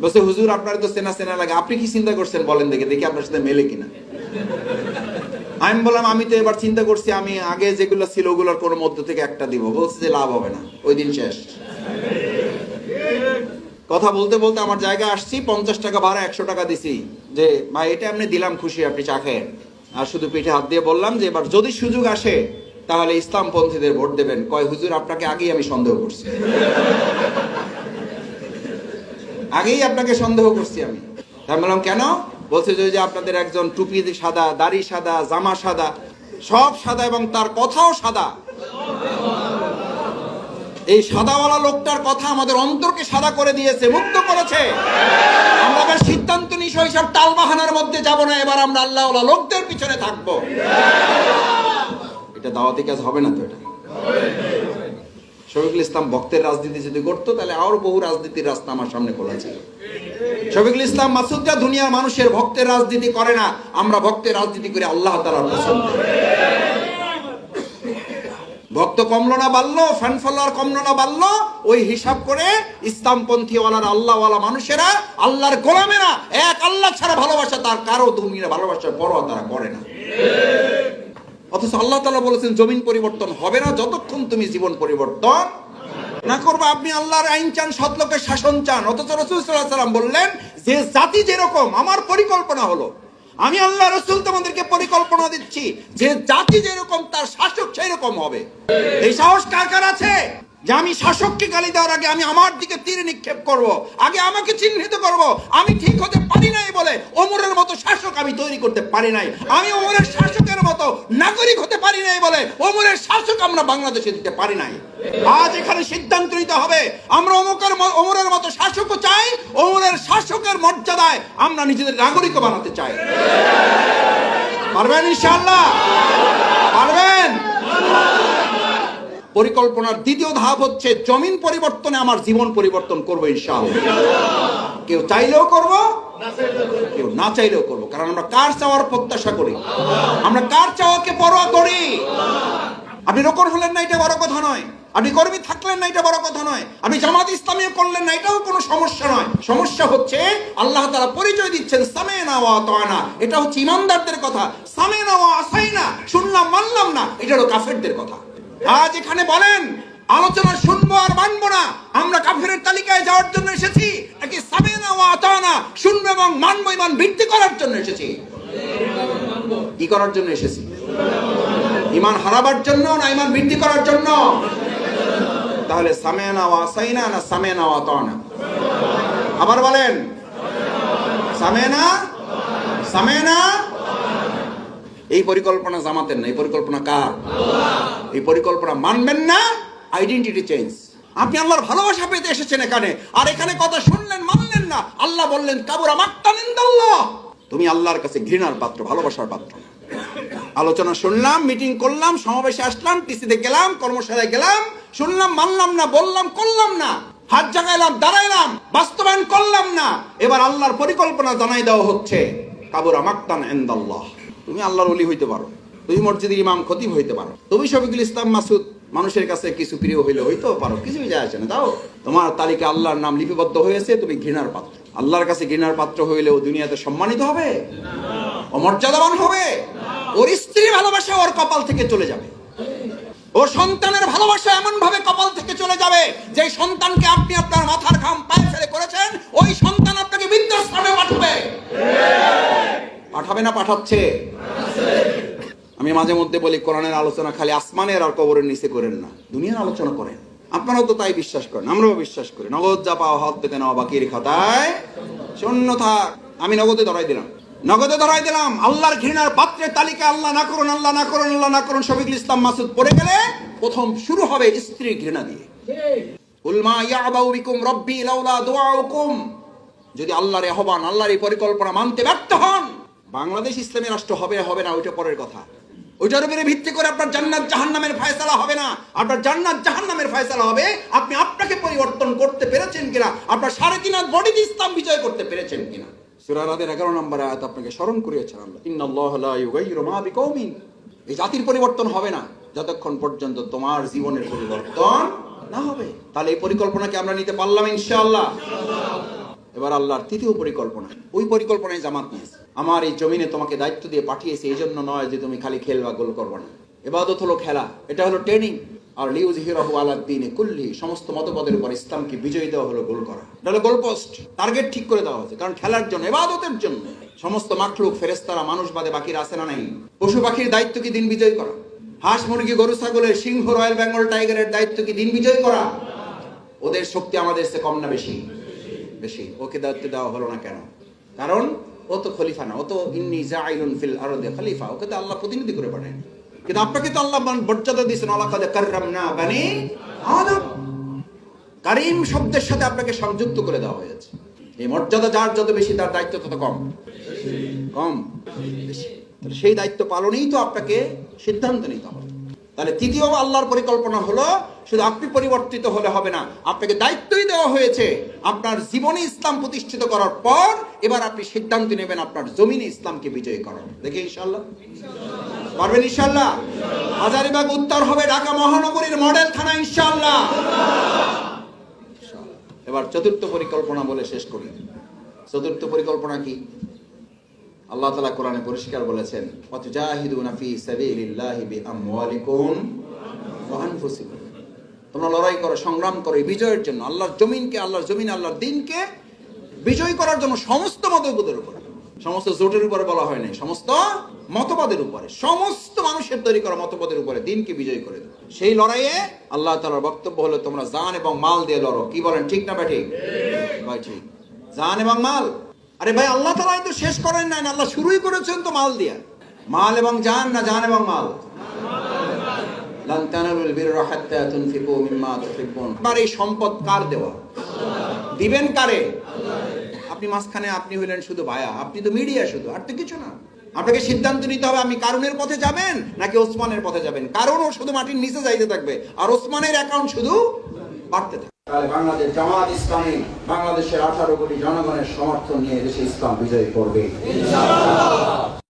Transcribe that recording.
বলছে, হুজুর, আপনার তো চেনা চেনা লাগে। আপনি কি চিন্তা করছেন? বলেন দেখে, দেখি আপনার সাথে মেলে কিনা। আমি বললাম, আমি তো এবার চিন্তা করছি, আমি আগে যেগুলো ছিল ওগুলোর কোনো মধ্য থেকে একটা দিব। বলছে যে, লাভ হবে না। ওই দিন শেষ। কথা বলতে বলতে আমার জায়গা আসছি, পঞ্চাশ টাকা ভাড়া, একশো টাকা দিছি। যে ভাই এটা আপনি দিলাম খুশি, আপনি চা খেয়ে আর শুধু পিঠে হাত দিয়ে বললাম যে, এবার যদি সুযোগ আসে, তাহলে ইসলাম পন্থীদের ভোট দেবেন। কয়, হুজুর, আপনাকে আগেই আমি সন্দেহ করছি। আগেই আপনাকে সন্দেহ করছি আমি। আমি বললাম কেন? বলছে যে আপনাদের একজন টুপি সাদা, দাড়ি সাদা, জামা সাদা, সব সাদা এবং তার কথাও সাদা। এই সাদাওয়ালা লোকটার কথা আমাদের অন্তরকে সাদা করে দিয়েছে, মুক্ত করেছে। আমরা এবার সিদ্ধান্ত নিস সব টালবাহানার মধ্যে যাব না, এবার আমরা আল্লাহওয়ালা লোকদের পিছনে থাকব। এটা দাওয়াতি কাজ হবে না তো এটা? শফিকুল ইসলাম ভক্তের রাজনীতি যদি করতো, তাহলে আরও বহু রাজনীতির রাস্তা আমার সামনে খোলা ছিল। শফিকুল ইসলাম মাসুদরা দুনিয়ার মানুষের ভক্তের রাজনীতি করে না, আমরা ভক্তের রাজনীতি করে আল্লাহ তালার পছন্দ ভক্ত কমলো না, বাড়লো ফ্যান ফলোয়ার কমলো না, বাড়লো, ওই হিসাব করে ইসলামপন্থী ওয়ালার আল্লাহওয়ালা মানুষেরা আল্লাহর গোলামেরা, এক আল্লাহ ছাড়া ভালোবাসা তার, কারও দুনিয়া ভালোবাসার পরোয়া তারা করে না। অথচ আল্লাহ তালা বলেছেন, জমিন পরিবর্তন হবে না যতক্ষণ তুমি জীবন পরিবর্তন না করব। আপনি আল্লাহর আইন চান সৎলোকের শাসন চান, অথচ রসুল সাল্লাহ বললেন, যে জাতি যেরকম, আমার পরিকল্পনা হলো। আমি আল্লাহ রসুল তোমাদেরকে পরিকল্পনা দিচ্ছি, যে জাতি যেরকম, তার শাসক সেরকম হবে। এই সাহস কার কার আছে? যে আমি শাসককে গালি দেওয়ার আগে আমি আমার দিকে তীর নিক্ষেপ করব, আগে আমাকে চিহ্নিত করব, আমি ঠিক হতে পারি নাই বলে ওমরের মতো শাসক আমি তৈরি করতে পারি নাই। আমি ওমরের শাসকের মতো নাগরিক হতে পারি নাই বলে ওমরের শাসক আমরা বাংলাদেশে দিতে পারি নাই। আজ এখানে সিদ্ধান্ত নিতে হবে, আমরা অমুকের ওমরের মতো শাসকও চাই, ওমরের শাসকের মর্যাদায় আমরা নিজেদের নাগরিকও বানাতে চাই। পারবেন ইনশাআল্লাহ? পারবেন? পরিকল্পনার দ্বিতীয় ধাপ হচ্ছে জমিন পরিবর্তনে আমার জীবন পরিবর্তন করব ইনশাআল্লাহ। কেউ চাইলেও করব, কেউ না চাইলেও করব। কারণ আমরা কার চাওয়ার প্রত্যাশা করি? আমরা কার চাওয়াকে পরোয়া করি? আপনি রোকন হলেন না, এটা বড় কথা নয়। আপনি কর্মী থাকলেন না, এটা বড় কথা নয়। আপনি জামাত ইসলামীয় করলেন না, এটাও কোনো সমস্যা নয়। সমস্যা হচ্ছে, আল্লাহ তারা পরিচয় দিচ্ছেন সামে না ওয়া তয়না এটা হচ্ছে ইমানদারদের কথা। সামে না ওয়া আসাই না শুনলাম, মানলাম না এটা হলো কাফেরদের কথা। আজ এখানে বলেন, আলোচনা শুনব আর মানবো না। আমরা কাফেরের তালিকায় যাওয়ার জন্য এসেছি নাকি সামে না ওয়া আতানা শুনব এবং মানবো, ইমান বৃদ্ধি করার জন্য এসেছি। কি করার জন্য এসেছি? ইমান হারাবার জন্য না ইমান বৃদ্ধি করার জন্য? তাহলে সামেনা ওয়া সাইনা না না সামে সামেনা ওয়া তানা আবার বলেন সামেনা সামেনা এই পরিকল্পনা জামাতের না, এই পরিকল্পনা কার? এই পরিকল্পনা মানবেন না আইডেন্টিটি চেঞ্জ আপনি আল্লাহর ভালোবাসা পেতে এসেছেন এখানে। আর এখানে কথা শুনলেন, মানলেন না। আল্লাহ বললেন, কাবুরা মাক্তানিন্দাল্লাহ তুমি আল্লাহর কাছে ঘৃণার পাত্র, ভালোবাসার পাত্র। আলোচনা শুনলাম মিটিং করলাম, সমাবেশে আসলাম টিসিতে গেলাম, কর্মশালায় গেলাম, শুনলাম, মানলাম না, বললাম, করলাম না। হাত জাগাইলাম, দাঁড়াইলাম, বাস্তবায়ন করলাম না। এবার আল্লাহর পরিকল্পনা জানাই দেওয়া হচ্ছে, কাবুরা মাক্তান এন্দাল্লাহ তুমি আল্লাহর ওলি হইতে পারো। তুমি মসজিদের ইমাম, খতিব হইতে পারো। তুমি শফিকুল ইসলাম মাসুদ, মানুষের কাছে কিছু প্রিয় হইলে হইতেও পারো। কিছুই যায় আসে না। তাও তোমার তালিকা আল্লাহর নাম লিপিবদ্ধ হয়েছে, তুমি ঘৃণার পাত্র। আল্লাহর কাছে ঘৃণার পাত্র হইলে ও দুনিয়াতে সম্মানিত হবে? অমর্যাদাবান হবে? ওর স্ত্রী ভালোবাসা ওর কপাল থেকে চলে যাবে। ও সন্তানের ভালোবাসা এমন ভাবে কপাল থেকে চলে যাবে, যে সন্তানকে আপনি আপনার মাথার ঘাম পায়ে ফেলে করেছেন, ওই সন্তান আপনাকে বৃদ্ধাশ্রমে পাঠাবে। পাঠাবে না, পাঠাচ্ছে। আমি মাঝে মধ্যে বলি, কোরআনের আলোচনা খালি আসমানের আর কবরের নিচে করেন না, দুনিয়ার আলোচনা করেন। আপনারাও তো তাই বিশ্বাস করেন, আমরাও বিশ্বাস করি। নগদ যা পাওয়া হাত পেতে নেওয়া বাকির খাতায় শূন্য থাক। আমি নগদে ধরাই দিলাম। নগদে ধরাই দিলাম। আল্লাহর ঘৃণার পাত্রের তালিকা আল্লাহ না করুন, আল্লাহ না করুন, আল্লাহ না করুন, শফিকুল ইসলাম মাসুদ পড়ে গেলে প্রথম শুরু হবে স্ত্রী ঘৃণা দিয়ে। উলমা ইয়াবাউ বিকুম রব্বি লাউলা দুআউকুম। যদি আল্লাহর আহ্বান, আল্লাহর এই পরিকল্পনা মানতে ব্যর্থ হন বাংলাদেশ ইসলামী রাষ্ট্র হবে হবে না, ওইটা পরের কথা। ওইটার উপরে ভিত্তি করে আপনার জান্নাত জাহান্নামের ফয়সালা হবে না। আপনার জান্নাত জাহান্নামের ফয়সালা হবে, আপনি আপনাকে পরিবর্তন করতে পেরেছেন কিনা? আপনার সাড়ে তিন হাত বডিতে ইসলাম বিজয় করতে পেরেছেন কিনা? সুরারাদের এগারো নম্বর আয়াত আপনাকে স্মরণ করিয়েছেন আল্লাহ। বিকৌমিন। এই জাতির পরিবর্তন হবে না, যতক্ষণ পর্যন্ত তোমার জীবনের পরিবর্তন না হবে। তাহলে এই পরিকল্পনাকে আমরা নিতে পারলাম ইনশাআল্লাহ। এবার আল্লাহর তৃতীয় পরিকল্পনা। ওই পরিকল্পনায় জামাত নিয়েছে। আমার এই জমিনে তোমাকে দায়িত্ব দিয়ে পাঠিয়েছে এই জন্য নয় যে তুমি খালি খেলবা, গোল করবা না। এবাদত হলো খেলা, এটা হলো ট্রেনিং আর লিউজ হিরাহু আলাদ্দিনে কুল্লি, সমস্ত মতপদের উপর ইসলামকে বিজয়ী দেওয়া হলো গোল করা। এটা হলো গোল পোস্ট টার্গেট ঠিক করে দেওয়া হয়েছে, কারণ খেলার জন্য, এবাদতের জন্য। সমস্ত মাখলুক ফেরেস্তারা মানুষ বাদে বাকির আছে না নাই? পশু পাখির দায়িত্ব কি দিন বিজয় করা? হাঁস, মুরগি, গরু, ছাগলের সিংহ, রয়্যাল বেঙ্গল টাইগারের দায়িত্ব কি দিন বিজয় করা? ওদের শক্তি আমাদের কম না বেশি? বেশি। ওকে দায়িত্ব দেওয়া হলো না কেন? কারণ ও তো খলিফা না, ও তো ইন্নি জাইলুন ফিল আরদে খলিফা, ওকে তো আল্লাহ প্রতিনিধি করে পাঠায়। কিন্তু আপনাকে তো আল্লাহ মর্যাদা দিয়েছেন আল্লাহ কাররামনা বানি আদম। কারিম শব্দের সাথে আপনাকে সংযুক্ত করে দেওয়া হয়েছে। এই মর্যাদা যার যত বেশি, তার দায়িত্ব তত কম। কম। সেই দায়িত্ব পালনেই তো আপনাকে সিদ্ধান্ত নিতে হবে। তাহলে তৃতীয় আল্লাহর পরিকল্পনা হলো, শুধু আপনি পরিবর্তিত হলে হবে না। আপনাকে দায়িত্বই দেওয়া হয়েছে, আপনার জীবনে ইসলাম প্রতিষ্ঠিত করার পর এবার আপনি সিদ্ধান্ত নেবেন আপনার জমিনে ইসলামকে বিজয়ী করার। দেখি ইনশাল্লাহ পারবেন ইনশাল্লাহ হাজারিবাগ উত্তর হবে ঢাকা মহানগরীর মডেল থানা ইনশাল্লাহ এবার চতুর্থ পরিকল্পনা বলে শেষ করি। চতুর্থ পরিকল্পনা কি? আল্লাহ তালা কোরআনে পরিষ্কার বলেছেন তোমরা লড়াই করো সংগ্রাম করো বিজয়ের জন্য আল্লাহর জমিনকে আল্লাহর জমিন আল্লাহর দিনকে বিজয় করার জন্য সমস্ত মতবাদের উপরে। সমস্ত জোটের উপরে বলা হয় নাই সমস্ত মতবাদের উপরে। সমস্ত মানুষের তৈরি করা মতবাদের উপরে দিনকে বিজয় করে দেবে সেই লড়াইয়ে আল্লাহ তালার বক্তব্য হলো তোমরা জান এবং মাল দিয়ে লড়ো। কি বলেন ঠিক না ব্যাঠিক ভাই ঠিক। জান এবং মাল। আরে ভাই, আল্লাহ তালা তো শেষ করেন নাই আল্লাহ শুরুই করেছেন তো মাল দিয়া। মাল এবং জান না জান এবং মাল? এই সম্পদ কার দেওয়া? দিবেন কারে? আপনি মাঝখানে আপনি হইলেন শুধু আপনি তো মিডিয়া শুধু, আর তো কিছু না। আপনাকে সিদ্ধান্ত নিতে হবে আপনি কারণের পথে যাবেন নাকি ওসমানের পথে যাবেন? কারণ ও শুধু মাটির নিচে যাইতে থাকবে, আর ওসমানের অ্যাকাউন্ট শুধু বাড়তে থাকবে। তাহলে বাংলাদেশ জামাত ইসলামী বাংলাদেশের আঠারো কোটি জনগণের সমর্থন নিয়ে দেশে ইসলাম বিজয়ী করবে।